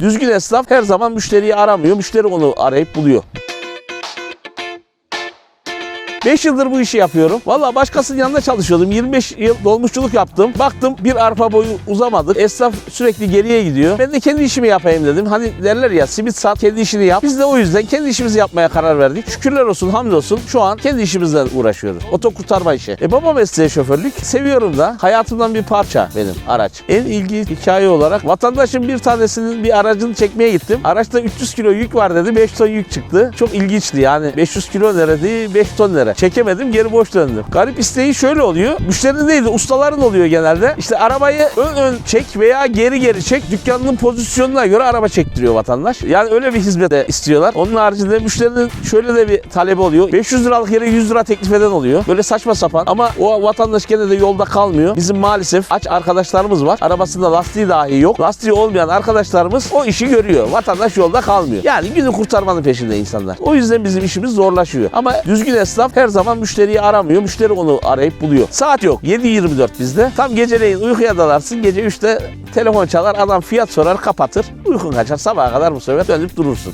Düzgün esnaf her zaman müşteriyi aramıyor. Müşteri onu arayıp buluyor. 5 yıldır bu işi yapıyorum. Valla başkasının yanında çalışıyordum. 25 yıl dolmuşçuluk yaptım. Baktım bir arpa boyu uzamadık. Esnaf sürekli geriye gidiyor. Ben de kendi işimi yapayım dedim. Hani derler ya simit sat kendi işini yap. Biz de o yüzden kendi işimizi yapmaya karar verdik. Şükürler olsun hamdolsun şu an kendi işimizle uğraşıyoruz. Oto kurtarma işi. E baba mesleği şoförlük. Seviyorum da. Hayatımdan bir parça benim araç. En ilgi hikaye olarak vatandaşın bir tanesinin bir aracını çekmeye gittim. Araçta 300 kilo yük var dedi. 5 ton yük çıktı. Çok ilginçti yani. 500 kilo nerede 5 ton nere. Çekemedim geri boş döndüm. Garip isteği şöyle oluyor. Müşterinin değil de ustaların oluyor genelde. İşte arabayı ön ön çek veya geri geri çek. Dükkanının pozisyonuna göre araba çektiriyor vatandaş. Yani öyle bir hizmet de istiyorlar. Onun haricinde müşterinin şöyle de bir talebi oluyor. 500 liralık yere 100 lira teklif eden oluyor. Böyle saçma sapan ama o vatandaş gene de yolda kalmıyor. Bizim maalesef aç arkadaşlarımız var. Arabasında lastiği dahi yok. Lastiği olmayan arkadaşlarımız o işi görüyor. Vatandaş yolda kalmıyor. Yani günü kurtarmanın peşinde insanlar. O yüzden bizim işimiz zorlaşıyor. Ama düzgün esnaf her zaman müşteriyi aramıyor. Müşteri onu arayıp buluyor. Saat yok. 7.24 bizde. Tam geceleyin uykuya dalarsın. Gece 3'te telefon çalar. Adam fiyat sorar kapatır. Uykun kaçar. Sabaha kadar bu sefer dönüp durursun.